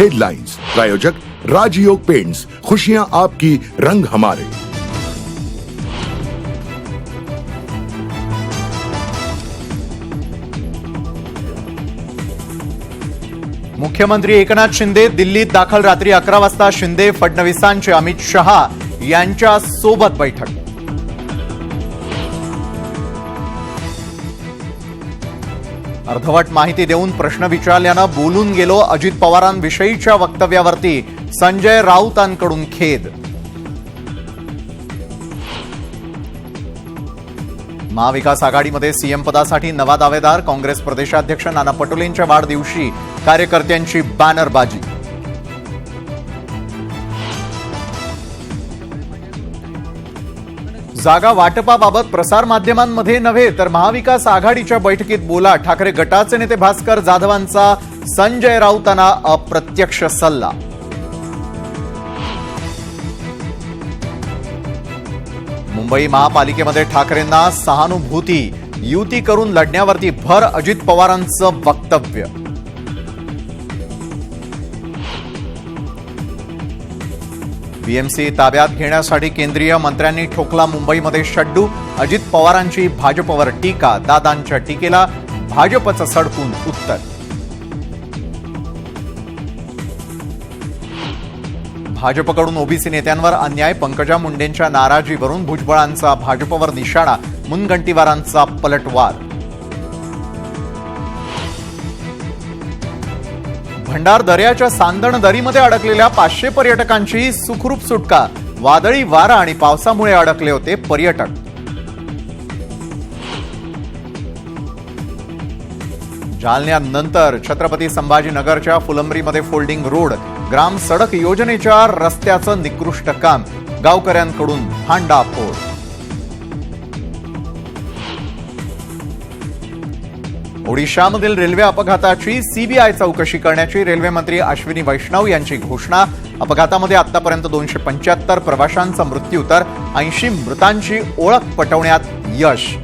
Headlines प्रायोजक राजयोग paints खुशियाँ आपकी, रंग हमारे। मुख्यमंत्री एकनाथ शिंदे दिल्लीत दाखल रात्री अकरा वाजता शिंदे फडणवीसांचे अमित शहा यांच्या सोबत बैठक. अर्धवट माहिती देऊन प्रश्न विचारल्यानं बोलून गेलो अजित पवारांविषयीच्या वक्तव्यावरती. संजय राऊतांकडून खेद. महाविकास आघाडीमध्ये सीएम पदासाठी नवा दावेदार काँग्रेस प्रदेशाध्यक्ष नाना पटोलेंच्या वाढदिवशी कार्यकर्त्यांची बॅनरबाजी. जागा वाटपाबाबत प्रसारमाध्यमांमध्ये नव्हे तर महाविकास आघाडीच्या बैठकीत बोला. ठाकरे गटाचे नेते भास्कर जाधवांचा संजय राऊतांना अप्रत्यक्ष सल्ला. मुंबई महापालिकेमध्ये ठाकरेंना सहानुभूती युती करून लढण्यावरती भर अजित पवारांचं वक्तव्य. बीएमसी ताब्यात घेण्यासाठी केंद्रीय मंत्र्यांनी ठोकला मुंबईमध्ये शड्डू. अजित पवारांची भाजपवर टीका दादांच्या टीकेला भाजपचं सडकून उत्तर. भाजपकडून ओबीसी नेत्यांवर अन्याय पंकजा मुंडेंच्या नाराजीवरून भुजबळांचा भाजपवर निशाणा मुनगंटीवारांचा पलटवार. भंडार दऱ्याच्या सांदण दरीमध्ये अडकलेल्या पाचशे पर्यटकांची सुखरूप सुटका. वादळी वारा आणि पावसामुळे अडकले होते पर्यटक. जालन्यानंतर छत्रपती संभाजीनगरच्या फुलंब्रीमध्ये फोल्डिंग रोड ग्राम सडक योजनेच्या रस्त्याचं निकृष्ट काम. गावकऱ्यांकडून हांडाफोड ओडिशामधील रेल्वे अपघाताची सीबीआय चौकशी करण्याची रेल्वे मंत्री अश्विनी वैष्णव यांची घोषणा. अपघातामध्ये आतापर्यंत दोनशे पंच्याहत्तर प्रवाशांचा मृत्यू तर ऐंशी मृतांची ओळख पटवण्यात यश.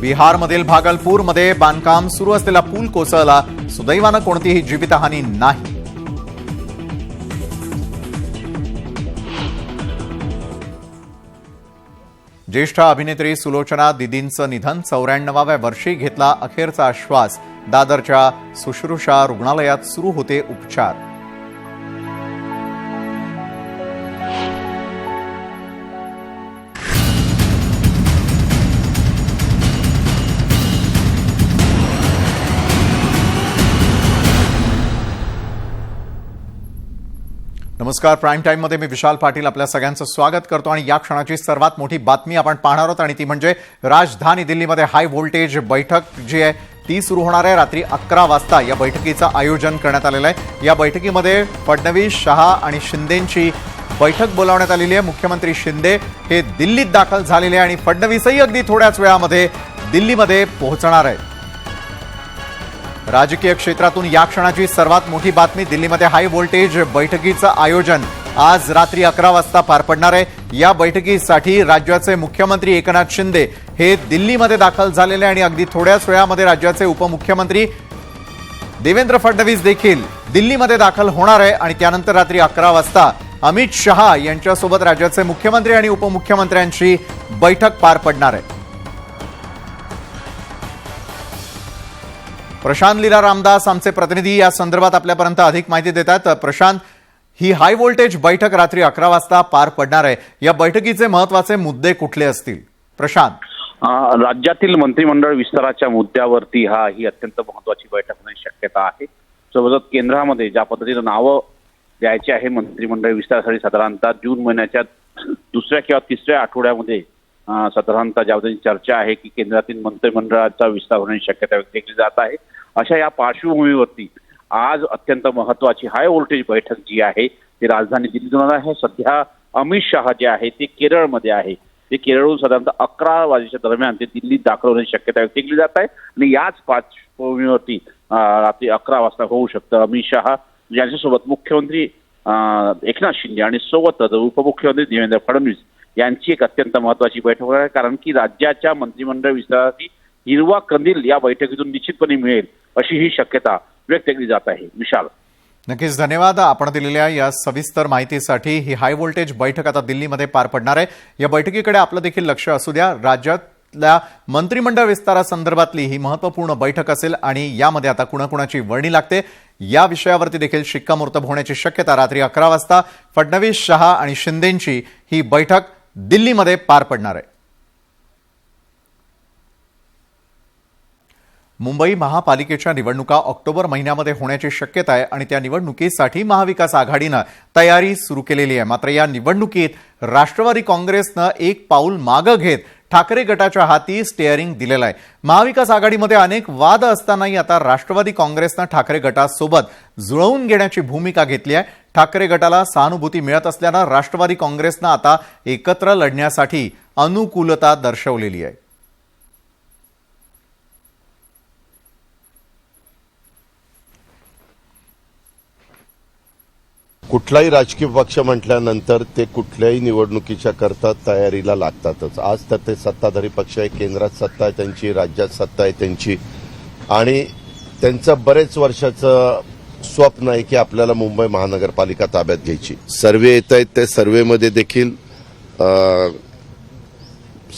बिहारमधील भागलपूरमध्ये बांधकाम सुरू असलेला पूल कोसळला. सुदैवानं कोणतीही जीवितहानी नाही. ज्येष्ठ अभिनेत्री सुलोचना दिदींचं निधन चौऱ्याण्णवाव्या वर्षी घेतला अखेरचा श्वास दादरच्या सुश्रुषा रुग्णालयात सुरू होते उपचार. नमस्कार. प्राईम टाईममध्ये मी विशाल पाटील आपल्या सगळ्यांचं स्वागत करतो आणि या क्षणाची सर्वात मोठी बातमी आपण पाहणार आहोत आणि ती म्हणजे राजधानी दिल्लीमध्ये हाय व्होल्टेज बैठक जी आहे ती सुरू होणार आहे रात्री अकरा वाजता. या बैठकीचं आयोजन करण्यात आलेलं आहे. या बैठकीमध्ये फडणवीस शहा आणि शिंदेंची बैठक बोलावण्यात आलेली आहे. मुख्यमंत्री शिंदे हे दिल्लीत दाखल झालेले आहे आणि फडणवीसही अगदी थोड्याच वेळामध्ये दिल्लीमध्ये पोहोचणार आहेत. राजकीय क्षेत्रातून या क्षणाची सर्वात मोठी बातमी दिल्लीमध्ये हाय व्होल्टेज बैठकीचं आयोजन आज रात्री अकरा वाजता पार पडणार आहे. या बैठकीसाठी राज्याचे मुख्यमंत्री एकनाथ शिंदे हे दिल्लीमध्ये दाखल झालेले आणि अगदी थोड्याच वेळामध्ये राज्याचे उपमुख्यमंत्री देवेंद्र फडणवीस देखील दिल्लीमध्ये दाखल होणार आहे आणि त्यानंतर रात्री अकरा वाजता अमित शहा यांच्यासोबत राज्याचे मुख्यमंत्री आणि उपमुख्यमंत्र्यांची बैठक पार पडणार आहे. प्रशांत लीला रामदास आमचे प्रतिनिधी या संदर्भात आपल्यापर्यंत अधिक माहिती देतात. प्रशांत ही हाय व्होल्टेज बैठक रात्री अकरा वाजता पार पडणार आहे. या बैठकीचे महत्त्वाचे मुद्दे कुठले असतील? प्रशांत. राज्यातील मंत्रिमंडळ विस्ताराच्या मुद्द्यावरती हा ही अत्यंत महत्वाची बैठक होण्याची शक्यता आहे. सोबतच केंद्रामध्ये ज्या पद्धतीनं नावं द्यायची आहे मंत्रिमंडळ विस्तारासाठी साधारणतः जून महिन्याच्या दुसऱ्या किंवा तिसऱ्या आठवड्यामध्ये अं, साधारणतः चर्चा आहे की केंद्रातील मंत्रिमंडळाचा विस्तार होण्याची शक्यता व्यक्त केली जात आहे. अशा या पार्श्वभूमीवरती आज अत्यंत महत्वाची हाय व्होल्टेज बैठक जी आहे ती राजधानी दिल्लीत होणार आहे. सध्या अमित शहा जे आहे ते केरळमध्ये आहे. ते केरळहून साधारणतः अकरा वाजेच्या दरम्यान ते दिल्लीत दाखल होण्याची शक्यता व्यक्त केली जात आहे. आणि याच पार्श्वभूमीवरती रात्री अकरा वाजता होऊ शकतं अमित शहा यांच्यासोबत मुख्यमंत्री एकनाथ शिंदे आणि सोबतच उपमुख्यमंत्री देवेंद्र फडणवीस यांची एक अत्यंत महत्वाची बैठक होणार आहे. कारण की राज्याच्या मंत्रिमंडळ विस्ताराची हिरवा कंदील या बैठकीतून निश्चितपणे मिळेल अशी ही शक्यता व्यक्त केली जात आहे. विशाल. नक्कीच धन्यवाद. आपण दिलेल्या या सविस्तर माहितीसाठी ही हाय व्होल्टेज बैठक आता दिल्लीमध्ये पार पडणार आहे. या बैठकीकडे आपलं देखील लक्ष असू द्या. राज्यातल्या मंत्रिमंडळ विस्तारासंदर्भातली ही महत्त्वपूर्ण बैठक असेल आणि यामध्ये आता कुणाकुणाची वर्णी लागते या विषयावरती देखील शिक्कामोर्तब होण्याची शक्यता रात्री अकरा वाजता फडणवीस शहा आणि शिंदेंची ही बैठक दिल्लीमध्ये पार पडणार आहे. मुंबई महापालिकेच्या निवडणुका ऑक्टोबर महिन्यामध्ये होण्याची शक्यता आहे आणि त्या निवडणुकीसाठी महाविकास आघाडीनं तयारी सुरू केलेली आहे. मात्र या निवडणुकीत राष्ट्रवादी काँग्रेसनं एक पाऊल मागं घेत ठाकरे गटाच्या हाती स्टेअरिंग दिलेलं आहे. महाविकास आघाडीमध्ये अनेक वाद असतानाही आता राष्ट्रवादी काँग्रेसनं ठाकरे गटासोबत जुळवून घेण्याची भूमिका घेतली आहे. ठाकरे गटाला सहानुभूती मिळत असल्यानं राष्ट्रवादी काँग्रेसनं आता एकत्र लढण्यासाठी अनुकूलता दर्शवलेली आहे. कुठलाही राजकीय पक्ष म्हटल्यानंतर ते कुठल्याही निवडणुकीच्या करता तयारीला लागतातच. आज तर ते सत्ताधारी पक्ष आहे केंद्रात सत्ता आहे त्यांची राज्यात सत्ता आहे त्यांची. आणि त्यांचं बरेच वर्षाचं स्वप्न आहे की आपल्याला मुंबई महानगरपालिका ताब्यात घ्यायची. सर्वे येत आहेत त्या सर्वेमध्ये देखील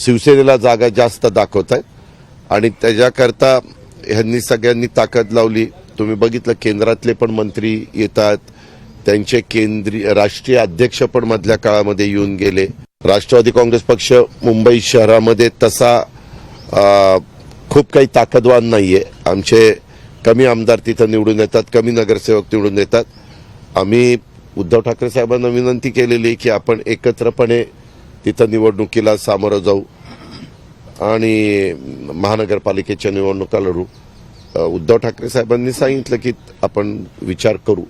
शिवसेनेला जागा जास्त दाखवत आहेत आणि त्याच्याकरता ह्यांनी सगळ्यांनी ताकद लावली. तुम्ही बघितलं केंद्रातले पण मंत्री येतात. त्यांचे केंद्रीय राष्ट्रीय अध्यक्ष पण मधल्या काळामध्ये येऊन गेले. राष्ट्रवादी काँग्रेस पक्ष मुंबई शहरामध्ये तसा खूप काही ताकदवान नाहीये. आमचे कमी आमदार तिथं निवडून येतात कमी नगरसेवक निवडून येतात. आम्ही उद्धव ठाकरे साहेबांना विनंती केलेली आहे की आपण एकत्रपणे तिथं निवडणुकीला सामोरं जाऊ आणि महानगरपालिकेच्या निवडणुका लढू. उद्धव ठाकरे साहेबांनी सांगितलं की आपण विचार करू.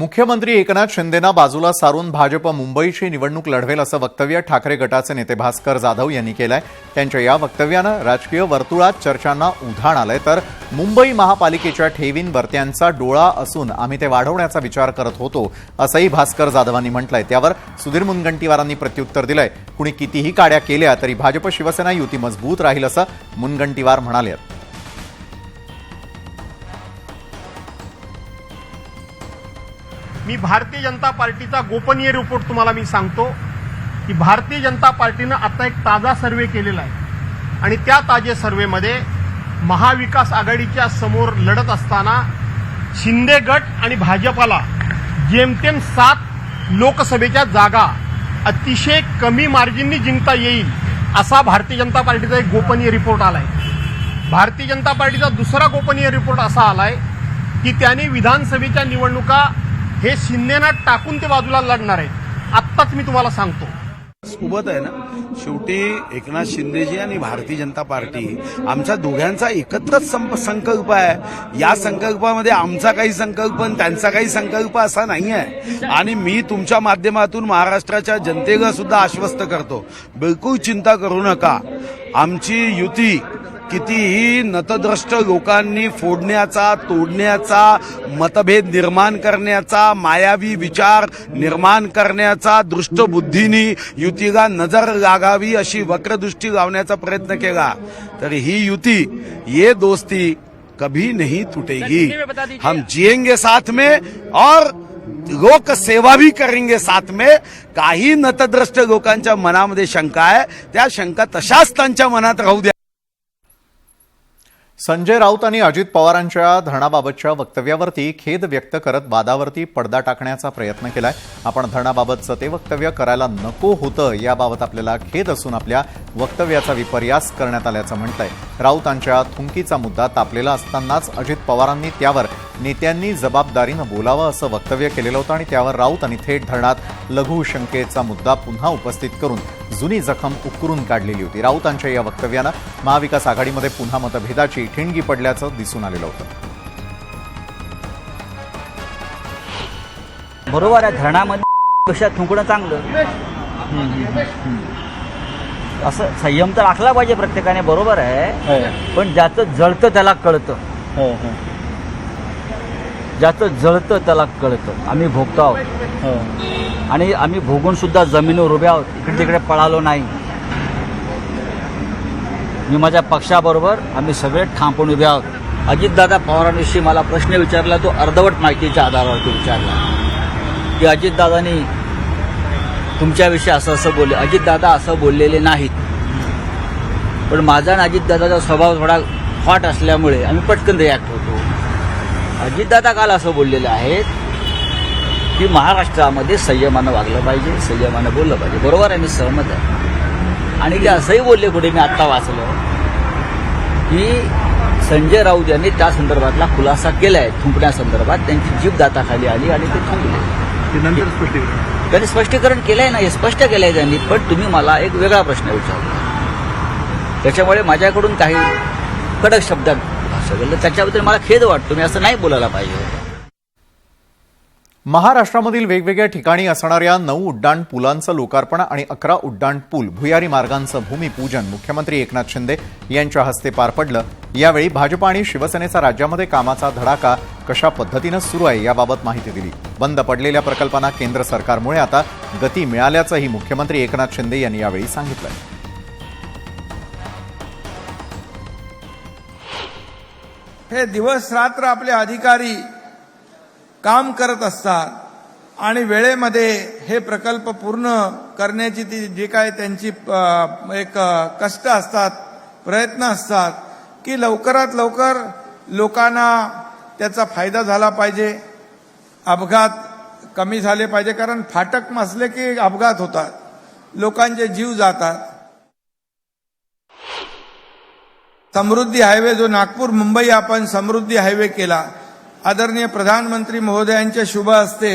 मुख्यमंत्री एकनाथ शिंदेना बाजूला सारून भाजप मुंबईची निवडणूक लढवेल असं वक्तव्य ठाकरे गटाचे नेते भास्कर जाधव यांनी केलंय. त्यांच्या या वक्तव्यानं राजकीय वर्तुळात चर्चांना उधाण आलंय. तर मुंबई महापालिकेच्या ठेवींवर त्यांचा डोळा असून आम्ही ते वाढवण्याचा विचार करत होतो असंही भास्कर जाधवांनी म्हटलंय. त्यावर सुधीर मुनगंटीवारांनी प्रत्युत्तर दिलंय. कुणी कितीही काड्या केल्या तरी भाजप शिवसेना युती मजबूत राहील असं मुनगंटीवार म्हणाले मी भारतीय जनता पार्टीचा गोपनीय रिपोर्ट तुम्हाला मी सांगतो की भारतीय जनता पार्टीनं आता एक ताजा सर्वे केलेला आहे. आणि त्या ताजे सर्वेमध्ये महाविकास आघाडीच्या समोर लढत असताना शिंदे गट आणि भाजपाला जेमतेम सात लोकसभेच्या जागा अतिशय कमी मार्जिननी जिंकता येईल असा भारतीय जनता पार्टीचा एक गोपनीय रिपोर्ट आलाय. भारतीय जनता पार्टीचा दुसरा गोपनीय रिपोर्ट असा आलाय की त्यांनी विधानसभेच्या निवडणुका हे शिंदेना टाकून ते बाजूला लढणार आहेत. आत्ताच मी तुम्हाला सांगतो. सोबत आहे ना शेवटी एकनाथ शिंदेजी आणि भारतीय जनता पार्टी आमच्या दोघांचा एकत्रच संप संकल्प आहे. या संकल्पामध्ये आमचा काही संकल्प आणि त्यांचा काही संकल्प असा नाही आहे. आणि मी तुमच्या माध्यमातून महाराष्ट्राच्या जनतेला सुद्धा आश्वस्त करतो. बिलकुल चिंता करू नका. आमची युती कितीही नतद्रष्ट लोकांनी फोडण्याचा तोडण्याचा मतभेद निर्माण करण्याचा मायावी विचार निर्माण करण्याचा दृष्टबुद्धीनी युतीला नजर लागावी अशी वक्रदृष्टी लावण्याचा प्रयत्न केला. तर ही युती ये दोस्ती कभी नहीं टूटेगी हम जिएंगे साथ में और लोक सेवा भी करेंगे साथ में. काही नतद्रष्ट लोकांच्या मनामध्ये शंका आहे. त्या शंका तशाच त्यांच्या मनात राहू द्या. संजय राऊत आणि अजित पवारांच्या धरणाबाबतच्या वक्तव्यावरती खेद व्यक्त करत वादावरती पडदा टाकण्याचा प्रयत्न केलाय. आपण धरणाबाबतचं ते वक्तव्य करायला नको होतं याबाबत आपल्याला खेद असून आपल्या वक्तव्याचा विपर्यास करण्यात आल्याचं म्हटलंय. राऊतांच्या थुंकीचा मुद्दा तापलेला असतानाच अजित पवारांनी त्यावर नेत्यांनी जबाबदारीनं बोलावं असं वक्तव्य केलेलं होतं आणि त्यावर राऊत आणि थेट धरणात लघुशंकेचा मुद्दा पुन्हा उपस्थित करून जुनी जखम उकरून काढलेली होती. राऊतांच्या या वक्तव्यानं महाविकास आघाडीमध्ये पुन्हा मतभेदाची ठिणगी पडल्याचं दिसून आलेलं होतं. बरोबर आहे धरणामध्ये पेक्षा थुंकणं चांगलं? असं संयम तर राखला पाहिजे प्रत्येकाने बरोबर आहे. पण ज्याचं जळतं त्याला कळतं. ज्याचं जळतं त्याला कळतं. आम्ही भोगतो आहोत. आणि आम्ही भोगून सुद्धा जमिनीवर उभे आहोत. इकडे तिकडे पळालो नाही. मी माझ्या पक्षाबरोबर आम्ही सगळे ठामपणे उभे आहोत. अजितदादा पवारांविषयी मला प्रश्न विचारला तो अर्धवट माहितीच्या आधारावरती विचारला. की अजितदादांनी तुमच्याविषयी असं असं बोलले. अजितदादा असं बोललेले नाहीत. पण माझा आणि अजितदादाचा स्वभाव थोडा हॉट असल्यामुळे आम्ही पटकन रिॲक्ट होतो. अजितदादा काल असं बोललेले आहेत की महाराष्ट्रामध्ये संयमानं वागलं पाहिजे संयमानं बोललं पाहिजे. बरोबर आहे मी सहमत आहे. आणि ते असंही बोलले कुठे मी आत्ता वाचलं. की संजय राऊत यांनी त्या संदर्भातला खुलासा केलाय थुंकण्यासंदर्भात त्यांची जीभ दाताखाली आली आणि ते थुंकले. त्यांनी स्पष्टीकरण केलंय ना हे स्पष्ट केलंय त्यांनी पण तुम्ही मला एक वेगळा प्रश्न विचारला. त्याच्यामुळे माझ्याकडून काही कडक शब्दात भाषा केलं त्याच्याबद्दल मला खेद वाटतो मी असं नाही बोलायला पाहिजे. महाराष्ट्रामधील वेगवेगळ्या ठिकाणी असणाऱ्या नऊ उड्डाण पुलांचं लोकार्पण आणि अकरा उड्डाण पूल भुयारी मार्गांचं भूमिपूजन मुख्यमंत्री एकनाथ शिंदे यांच्या हस्ते पार पडलं. यावेळी भाजप आणि शिवसेनेचा राज्यामध्ये कामाचा धडाका कशा पद्धतीनं सुरू आहे याबाबत माहिती दिली. बंद पडलेल्या प्रकल्पांना केंद्र सरकारमुळे आता गती मिळाल्याचंही मुख्यमंत्री एकनाथ शिंदे यांनी यावेळी सांगितलं. हे दिवस रात्र आपले अधिकारी काम करत असतात आणि वेळेमध्ये हे प्रकल्प पूर्ण करण्याची ती जी काय त्यांची एक कष्ट असतात प्रयत्न असतात की लवकरात लवकर लोकांना त्याचा फायदा झाला पाहिजे अपघात कमी झाले पाहिजे कारण फाटक मसले की अपघात होतात लोकांचे जीव जातात. समृद्धी हायवे जो नागपूर मुंबई आपण समृद्धी हायवे केला आदरणीय प्रधानमंत्री महोदयांच्या शुभ असते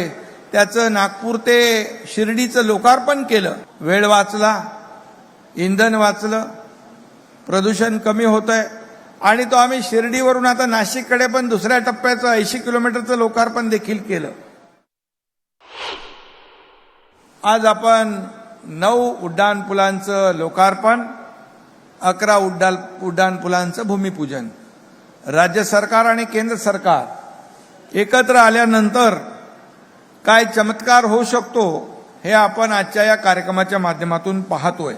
त्याचं नागपूर ते शिर्डीचं लोकार्पण केलं. वेळ वाचला इंधन वाचलं प्रदूषण कमी होत आहे आणि तो आम्ही शिर्डीवरून आता नाशिककडे पण दुसऱ्या टप्प्याचं ऐंशी किलोमीटरचं लोकार्पण देखील केलं. आज आपण नऊ उड्डाण पुलांचं लोकार्पण अकरा उड्डाण उड्डाण पुलांचं भूमिपूजन. राज्य सरकार आणि केंद्र सरकार एकत्र आल्यानंतर काय चमत्कार होऊ शकतो हे आपण आजच्या या कार्यक्रमाच्या माध्यमातून पाहतोय.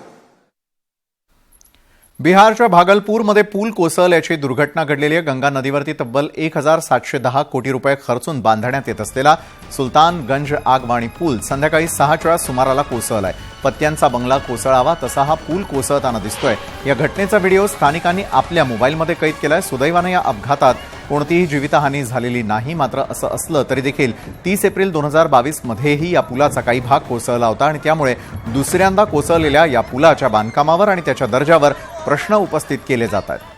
बिहारच्या भागलपूरमध्ये पूल कोसळल्याची दुर्घटना घडलेली आहे. गंगा नदीवरती तब्बल एक हजार सातशे दहा कोटी रुपये खर्चून बांधण्यात येत असलेला सुलतानगंज आगवाणी पूल संध्याकाळी सहाच्या वेळा सुमाराला कोसळलाय. पत्त्यांचा बंगला कोसळावा तसा हा पूल कोसळताना दिसतोय. या घटनेचा व्हिडिओ स्थानिकांनी आपल्या मोबाईलमध्ये कैद केलाय. सुदैवानं या अपघातात कोणतीही जीवितहानी झालेली नाही मात्र असं असलं तरी देखील तीस एप्रिल दोन हजार बावीसमध्येही या पुलाचा काही भाग कोसळला होता आणि त्यामुळे दुसऱ्यांदा कोसळलेल्या या पुलाच्या बांधकामावर आणि त्याच्या दर्जावर प्रश्न उपस्थित केले जात आहेत.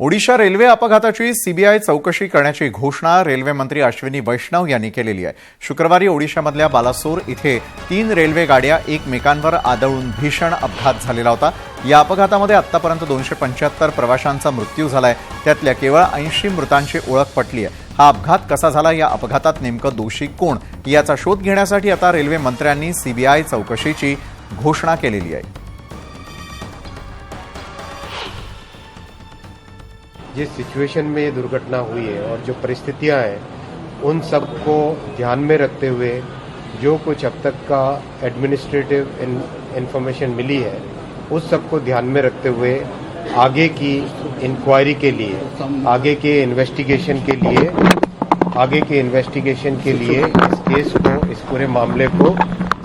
ओडिशा रेल्वे अपघाताची सीबीआय चौकशी करण्याची घोषणा रेल्वेमंत्री अश्विनी वैष्णव यांनी केलेली आहे. शुक्रवारी ओडिशामधल्या बालासोर इथे तीन रेल्वे गाड्या एकमेकांवर आदळून भीषण अपघात झालेला होता. या अपघातामध्ये आतापर्यंत दोनशे पंच्याहत्तर प्रवाशांचा मृत्यू झालाय. त्यातल्या केवळ ऐंशी मृतांची ओळख पटली आहे. हा अपघात कसा झाला? या अपघातात नेमकं दोषी कोण? याचा शोध घेण्यासाठी आता रेल्वे मंत्र्यांनी सीबीआय चौकशीची घोषणा केलेली आहे. जिस सिचुएशन में ये दुर्घटना हुई है और जो परिस्थितियाँ हैं, उन सबको ध्यान में रखते हुए जो कुछ अब तक का एडमिनिस्ट्रेटिव इंफॉर्मेशन मिली है, उस सबको ध्यान में रखते हुए आगे की इंक्वायरी के लिए, आगे के इन्वेस्टिगेशन के लिए, आगे के इन्वेस्टिगेशन के लिए इस केस को, इस पूरे मामले को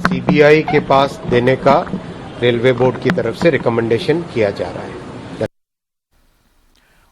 सीबीआई के पास देने का रेलवे बोर्ड की तरफ़ से रिकमेंडेशन किया जा रहा है।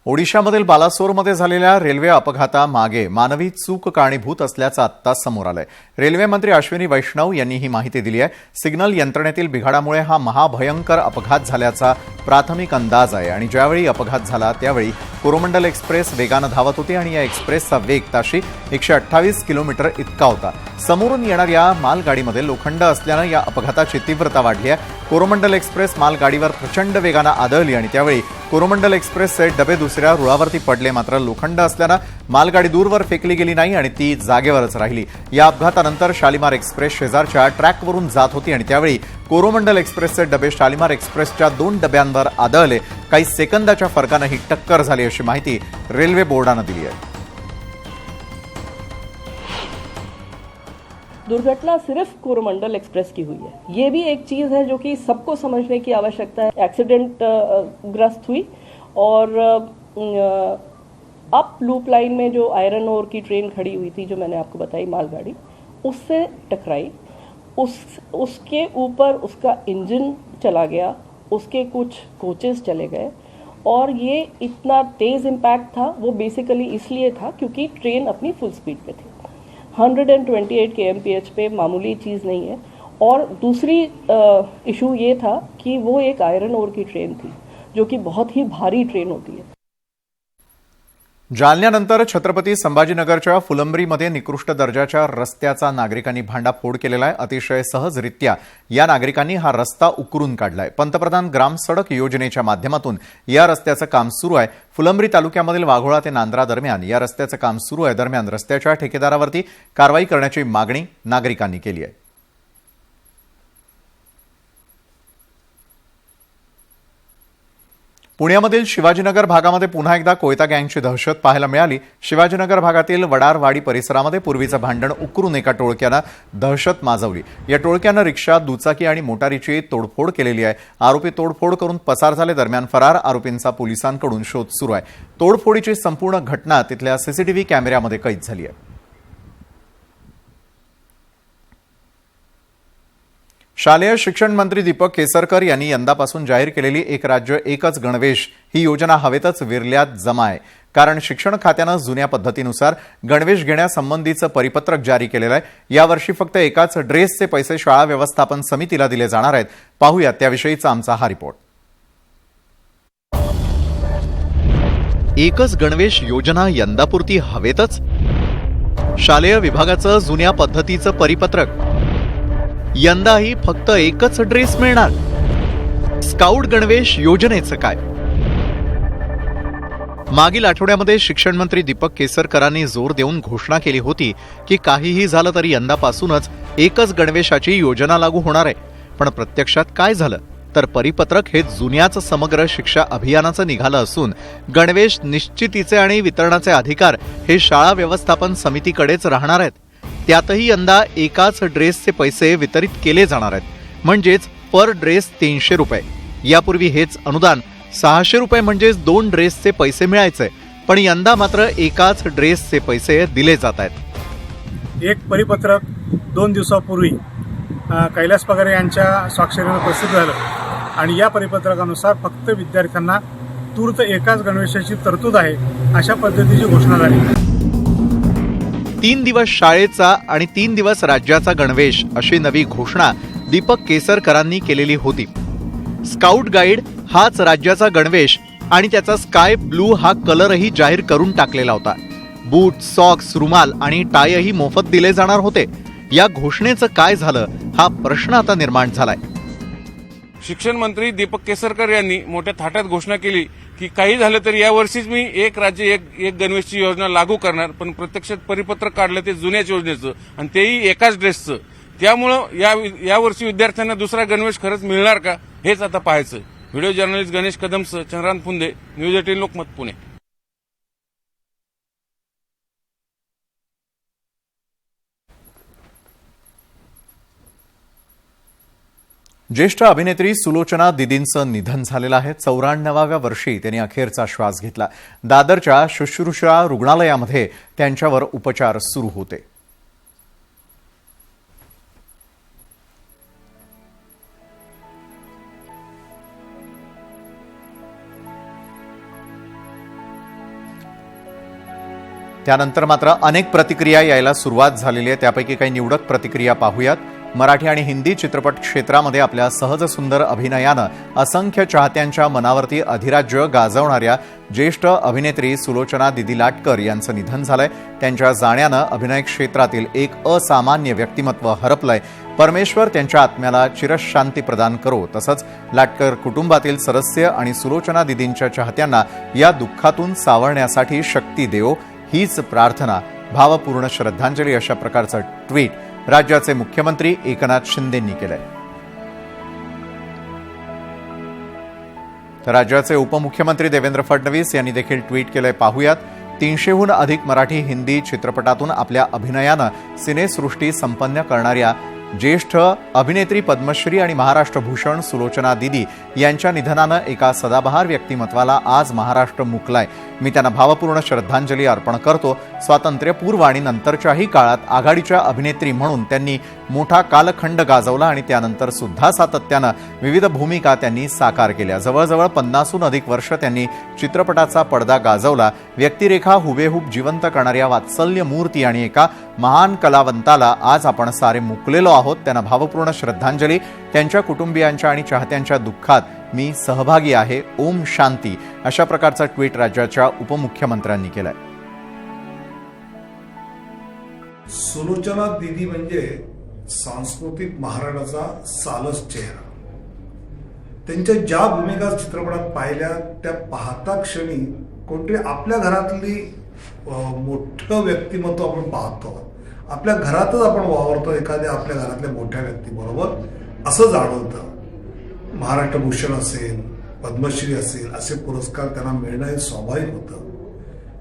ओडिशामधील बालासोरमध्ये झालेल्या रेल्वे अपघातामागे मानवी चूक कारणीभूत असल्याचं आत्ताच समोर आलंय. रेल्वे मंत्री अश्विनी वैष्णव यांनी ही माहिती दिली आहे. सिग्नल यंत्रणेतील बिघाडामुळे हा महाभयंकर अपघात झाल्याचा प्राथमिक अंदाज आहे. आणि ज्यावेळी अपघात झाला त्यावेळी कोरोमंडल एक्सप्रेस वेगानं धावत होती आणि या एक्सप्रेसचा वेग ताशी एकशे अठ्ठावीस किलोमीटर इतका होता. समोरून येणाऱ्या मालगाडीमध्ये लोखंड असल्यानं या अपघाताची तीव्रता वाढली आहे. कोरोमंडल एक्सप्रेस मालगाडीवर प्रचंड वेगानं आदळली आणि त्यावेळी कोरोमंडल एक्सप्रेसचे डबे दुसऱ्या रुळावरती पडले. मात्र लोखंड असल्यानं मालगाडी दूरवर फेकली गेली नाही आणि ती जागेवरच राहिली. या अपघातानंतर शालिमार एक्सप्रेस शेजारच्या ट्रॅकवरून जात होती आणि त्यावेळी कोरोमंडल एक्सप्रेसचे डबे शालिमार एक्सप्रेसच्या दोन डब्यांवर आदळले. काही सेकंदाच्या फरकानं ही टक्कर झाली अशी माहिती रेल्वे बोर्डानं दिली आहे. दुर्घटना सिर्फ कोरोमंडल एक्सप्रेस की हुई है. ये भी एक चीज है जो कि सबको समझने की आवश्यकता है. एक्सीडेंट ग्रस्त हुई और अप लूप लाइन में जो आयरन ओर की ट्रेन खड़ी हुई थी, जो मैंने आपको बताई, मालगाड़ी, उससे टकराई। उस, उसके ऊपर उसका इंजन चला गया, उसके कुछ कोचेस चले गए, और ये इतना तेज़ इम्पैक्ट था, वो बेसिकली इसलिए था क्योंकि ट्रेन अपनी फुल स्पीड पे थी। 128 के एमपीएच पे मामूली चीज़ नहीं है। और दूसरी इशू ये था कि वो एक आयरन ओर की ट्रेन थी, जो कि बहुत ही भारी ट्रेन होती है। जालन्यानंतर छत्रपती संभाजीनगरच्या फुलंब्रीमध्ये निकृष्ट दर्जाच्या रस्त्याचा नागरिकांनी भांडाफोड केलेला आहे अतिशय सहजरित्या या नागरिकांनी हा रस्ता उकरून काढलाय. पंतप्रधान ग्राम सडक योजनेच्या माध्यमातून या रस्त्याचं काम सुरू आहे. फुलंब्री तालुक्यामधील वाघोळा ते नांद्रा दरम्यान या रस्त्याचं काम सुरू आहे. दरम्यान रस्त्याच्या ठेकेदारावरती कारवाई करण्याची मागणी नागरिकांनी केली आहे. पुण्यामधील शिवाजीनगर भागामध्ये पुन्हा एकदा कोयता गँगची दहशत पाहायला मिळाली. शिवाजीनगर भागातील वडारवाडी परिसरामध्ये पूर्वीचं भांडण उकरून एका टोळक्यानं दहशत माजवली. या टोळक्यानं रिक्षा दुचाकी आणि मोटारीची तोडफोड केलेली आहे. आरोपी तोडफोड करून पसार झाले दरम्यान फरार आरोपींचा पोलिसांकडून शोध सुरू आहे. तोडफोडीची संपूर्ण घटना तिथल्या सीसीटीव्ही कॅमेऱ्यामध्ये कैद झाली आहे. शालेय शिक्षण मंत्री दीपक केसरकर यांनी यंदापासून जाहीर केलेली एक राज्य एकच गणवेश ही योजना हवेतच विरल्यात जमा आहे कारण शिक्षण खात्यानं जुन्या पद्धतीनुसार गणवेश घेण्यासंबंधीचं परिपत्रक जारी केलेलं आहे. यावर्षी फक्त एकाच ड्रेसचे पैसे शाळा व्यवस्थापन समितीला दिले जाणार आहेत. पाहूया त्याविषयीचा आमचा हा रिपोर्ट. एकच गणवेश योजना यंदापुरती हवेतच? शालेय विभागाचं जुन्या पद्धतीचं परिपत्रक. यंदाही फक्त एकच ड्रेस मिळणार. स्काउट गणवेश योजनेचं काय? मागील आठवड्यामध्ये शिक्षण मंत्री दीपक केसरकरांनी जोर देऊन घोषणा केली होती की काहीही झालं तरी यंदापासूनच एकच गणवेशाची योजना लागू होणार आहे. पण प्रत्यक्षात काय झालं? तर परिपत्रक हे जुन्याच समग्र शिक्षा अभियानाचं निघालं असून गणवेश निश्चितीचे आणि वितरणाचे अधिकार हे शाळा व्यवस्थापन समितीकडेच राहणार आहेत. त्यातही यंदा एकाच ड्रेसचे पैसे वितरित केले जाणार आहेत. म्हणजेच पर ड्रेस तीनशे रुपये. यापूर्वी हेच अनुदान सहाशे रुपये म्हणजेच दोन ड्रेसचे पैसे मिळायचे. पण यंदा मात्र एकाच ड्रेसचे पैसे दिले जात आहेत. एक परिपत्रक दोन दिवसापूर्वी कैलास पगारे यांच्या स्वाक्षरीनं प्रसिद्ध झालं. आणि या परिपत्रकानुसार फक्त विद्यार्थ्यांना तूर्त एकाच गणवेशाची तरतूद आहे अशा पद्धतीची घोषणा झाली. तीन दिवस शाळेचा आणि तीन दिवस राज्याचा गणवेश अशी नवी घोषणा दीपक केसरकरांनी केलेली होती. स्काउट गाईड हाच राज्याचा गणवेश आणि त्याचा स्काय ब्लू हा कलरही जाहीर करून टाकलेला होता. बूट सॉक्स रुमाल आणि टायही मोफत दिले जाणार होते. या घोषणेचं काय झालं हा प्रश्न आता निर्माण झालाय. शिक्षण मंत्री दीपक केसरकर यांनी मोठ्या थाटात घोषणा केली. की काही झालं तर यावर्षीच मी एक राज्य एक एक गणवेशची योजना लागू करणार पण प्रत्यक्षात परिपत्रक काढलं ते जुन्याच योजनेचं आणि तेही एकाच ड्रेसचं. त्यामुळं या यावर्षी विद्यार्थ्यांना दुसरा गणवेश खरंच मिळणार का हेच आता पाहायचं. व्हिडिओ जर्नलिस्ट गणेश कदमसह चंद्रांत फुंदे न्यूज एटीन लोकमत पुणे. ज्येष्ठ अभिनेत्री सुलोचना दिदींचं निधन झालेलं आहे. चौऱ्याण्णवाव्या वर्षी त्यांनी अखेरचा श्वास घेतला. दादरच्या शुश्रूषा रुग्णालयामध्ये त्यांच्यावर उपचार सुरू होते. त्यानंतर मात्र अनेक प्रतिक्रिया यायला सुरुवात झालेली आहे. त्यापैकी काही निवडक प्रतिक्रिया पाहूयात. मराठी आणि हिंदी चित्रपट क्षेत्रामध्ये आपल्या सहज सुंदर अभिनयानं असंख्य चाहत्यांच्या मनावरती अधिराज्य गाजवणाऱ्या ज्येष्ठ अभिनेत्री सुलोचना दिदी लाटकर यांचं निधन झालंय. त्यांच्या जाण्यानं अभिनय क्षेत्रातील एक असामान्य व्यक्तिमत्व हरपलंय. परमेश्वर त्यांच्या आत्म्याला चिरशांती प्रदान करो तसंच लाटकर कुटुंबातील सदस्य आणि सुलोचना दिदींच्या चाहत्यांना या दुःखातून सावरण्यासाठी शक्ती देवो हीच प्रार्थना. भावपूर्ण श्रद्धांजली अशा प्रकारचं ट्विट राज्याचे मुख्यमंत्री एकनाथ शिंदेंनी केलंय. तर राज्याचे उपमुख्यमंत्री देवेंद्र फडणवीस यांनी देखील ट्विट केलंय पाहूयात. तीनशेहून अधिक मराठी हिंदी चित्रपटातून आपल्या अभिनयानं सिनेसृष्टी संपन्न करणाऱ्या ज्येष्ठ अभिनेत्री पद्मश्री आणि महाराष्ट्र भूषण सुलोचना दिदी यांच्या निधनानं एका सदाबहार व्यक्तिमत्वाला आज महाराष्ट्र मुकलाय. मी त्यांना भावपूर्ण श्रद्धांजली अर्पण करतो. स्वातंत्र्यपूर्व आणि नंतरच्याही काळात आघाडीच्या अभिनेत्री म्हणून त्यांनी मोठा कालखंड गाजवला आणि त्यानंतर सुद्धा सातत्यानं विविध भूमिका त्यांनी साकार केल्या. जवळजवळ पन्नासहून अधिक वर्ष त्यांनी चित्रपटाचा पडदा गाजवला. व्यक्तिरेखा हुबेहूब जिवंत करणाऱ्या वात्सल्य मूर्ती आणि एका महान कलावंताला आज आपण सारे मुकलेलो आहोत. त्यांना भावपूर्ण श्रद्धांजली. त्यांच्या कुटुंबियांच्या आणि चाहत्यांच्या दुःखात मी सहभागी आहे. ओम शांती. अशा प्रकारचा ट्विट राज्याच्या उपमुख्यमंत्र्यांनी केलाय. सुलोचना दिदी म्हणजे सांस्कृतिक महाराष्ट्राचा सालस चेहरा. त्यांच्या ज्या भूमिका चित्रपटात पाहिल्या त्या पाहता क्षणी कोणतरी आपल्या घरातली मोठं व्यक्तिमत्व आपण पाहतो. आपल्या घरातच आपण वावरतो एखाद्या आपल्या घरातल्या मोठ्या व्यक्तीबरोबर असं जाणवतं. महाराष्ट्र भूषण असेल पद्मश्री असेल असे पुरस्कार त्यांना मिळणं हे स्वाभाविक होतं.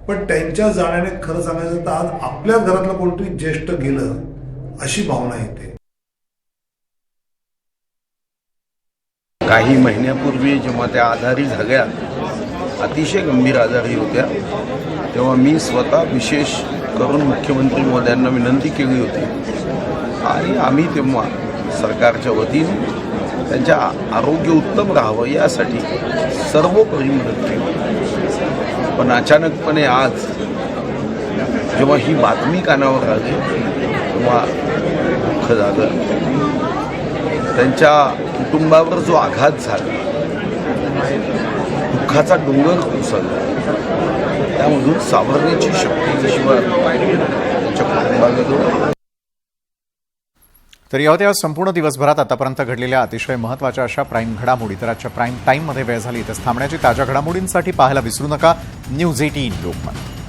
पण त्यांच्या जाण्याने खरं सांगायचं तर आज आपल्या घरातलं कोणतरी ज्येष्ठ गेलं अशी भावना येते. काही महिन्यापूर्वी जेव्हा त्या आजारी झाल्या अतिशय गंभीर आजारी होत्या तेव्हा मी स्वतः विशेष करून मुख्यमंत्री महोदयांना विनंती केली होती. आणि आम्ही तेव्हा सरकारच्या वतीने त्यांच्या आरोग्य उत्तम राहावं यासाठी सर्वोपरी मदत केली. पण अचानकपणे आज जेव्हा ही बातमी कानावर आली किंवा दुःख झालं त्यांच्या कुटुंबावर जो आघात झाला दुःखाचा डोंगर कोसळला त्यामधून सावरण्याची शक्ती शिवाय त्यांच्या कुटुंबाला तर या होत्या संपूर्ण दिवसभरात आतापर्यंत घडलेल्या अतिशय महत्त्वाच्या अशा प्राईम घडामोडी. तर आजच्या प्राईम टाईममध्ये वेळ झाली तर थांबण्याची ताज्या घडामोडींसाठी पाहायला विसरू नका. News Eighteen Lokmat.